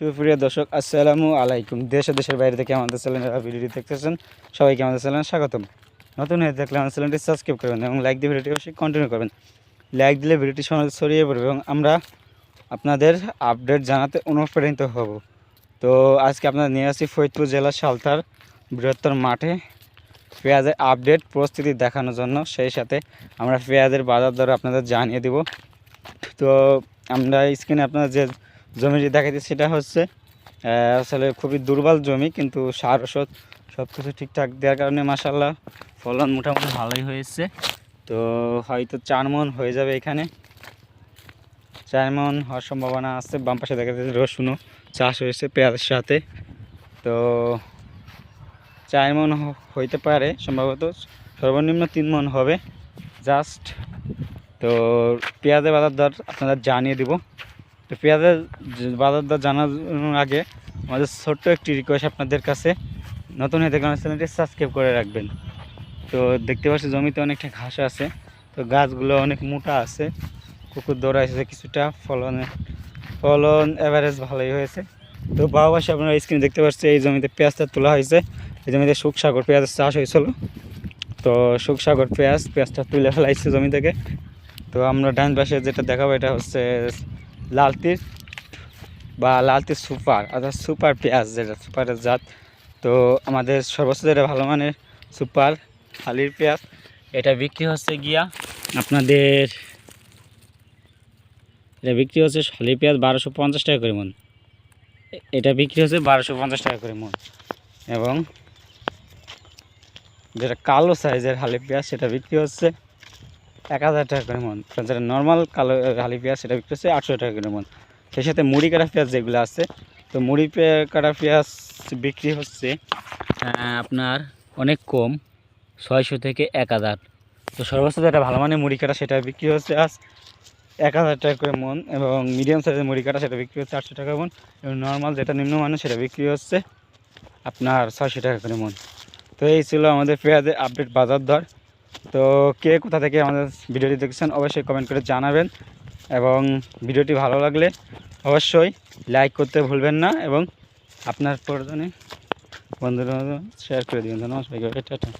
সুপ্রিয় দর্শক, আসসালামু আলাইকুম। দেশ ও দেশের বাইরে থেকে আমাদের চ্যানেলের ভিডিওটি দেখতেছেন, সবাইকে আমাদের চ্যানেলে স্বাগতম। নতুন হয়ে থাকলে আমাদের চ্যানেলটি সাবস্ক্রাইব করবেন এবং লাইক দিয়ে ভিডিওটি অবশ্যই কন্টিনিউ করবেন। লাইক দিলে ভিডিওটি ছড়িয়ে পড়বে এবং আমরা আপনাদের আপডেট জানাতে অনুপ্রাণিত হব। তো আজকে আপনাদের নিয়ে আসি ফরিদপুর জেলার সালতার বৃহত্তর মাঠে পেঁয়াজের আপডেট পরিস্থিতি দেখানোর জন্য। সেই সাথে আমরা পেঁয়াজের বাজার দর আপনাদের জানিয়ে দেব। তো আমরা স্ক্রিনে আপনাদের যে জমিটি দেখাচ্ছি সেটা হচ্ছে আসলে খুবই দুর্বল জমি, কিন্তু সার ওষুধ সব কিছু ঠিকঠাক দেওয়ার কারণে মাসাল্লাহ ফলন মোটামুটি ভালোই হয়েছে। তো হয়তো চার মন হয়ে যাবে এখানে। চার মন হওয়ার সম্ভাবনা আছে, বাম পাশে দেখা যাচ্ছে রসুনও চাষ হয়েছে পেঁয়াজের সাথে। তো চার মন হইতে পারে সম্ভবত, সর্বনিম্ন তিন মন হবে। জাস্ট তো পেঁয়াজের বাজার দর আপনারা জানিয়ে দিব। তো পেঁয়াজের বাজার দর জানানোর আগে আমাদের ছোট্ট একটি রিকোয়েস্ট আপনাদের কাছে। নতুন হয়ে থাকলে চ্যানেলটি সাবস্ক্রাইব করে রাখবেন। তো দেখতে পাচ্ছি জমিতে অনেকটা ঘাস আছে। তো গাছগুলো অনেক মোটা আছে। কুকুর দৌড়া এসেছে কিছুটা। ফলনে, ফলন অ্যাভারেজ ভালোই হয়েছে। তো বাবাসে আপনারা স্ক্রিনে দেখতে পাচ্ছি এই জমিতে পেঁয়াজটা তোলা হয়েছে। এই জমিতে সুখসাগর পেঁয়াজের চাষ হয়েছিল। তো সুখসাগর পেঁয়াজ, পেঁয়াজটা তুলে ফেলাইছে জমি থেকে। তো আমরা ডান পাশে যেটা দেখাবো, এটা হচ্ছে লালতির বা লালতির সুপার, অর্থাৎ সুপার পেঁয়াজ যেটা সুপারের জাত। তো আমাদের সর্বোচ্চ যেটা ভালো মানের সুপার আলির পেঁয়াজ। এটা বিক্রি হচ্ছে গিয়া আপনাদের, এটা বিক্রি হচ্ছে শালি পেঁয়াজ বারোশো পঞ্চাশ টাকা করে মন। এটা বিক্রি হচ্ছে বারোশো পঞ্চাশ টাকা করে মন। এবং যেটা কালো সাইজের হালি পেঁয়াজ, সেটা বিক্রি হচ্ছে এক হাজার টাকা করে মন। যেটা নর্মাল কালো হালি পেঁয়াজ সেটা বিক্রি হচ্ছে আটশো টাকা করে মন। সেই সাথে মুড়ি কাটা পেঁয়াজ যেগুলো আছে, তো মুড়ি কাটা পেঁয়াজ বিক্রি হচ্ছে আপনার অনেক কম, ছয়শো থেকে এক হাজার। তো সর্বোচ্চ যেটা ভালো মানে মুড়ি কাটা সেটা বিক্রি হচ্ছে আজ এক হাজার টাকা করে মন, এবং মিডিয়াম সাইজের মুড়ি কাটা সেটা বিক্রি হচ্ছে আটশো টাকা মন, এবং নর্মাল যেটা নিম্ন নিম্নমানের সেটা বিক্রি হচ্ছে আপনার ছয়শো টাকা করে মন। তো এই ছিল আমাদের পেঁয়াজের আপডেট বাজার দর। তো কে কোথা থেকে আমাদের ভিডিওটি দেখছেন অবশ্যই কমেন্ট করে জানাবেন এবং ভিডিওটি ভালো লাগলে অবশ্যই লাইক করতে ভুলবেন না এবং আপনার প্রয়োজনে বন্ধুরা শেয়ার করে দিবেন। ধন্যবাদ সবাইকে।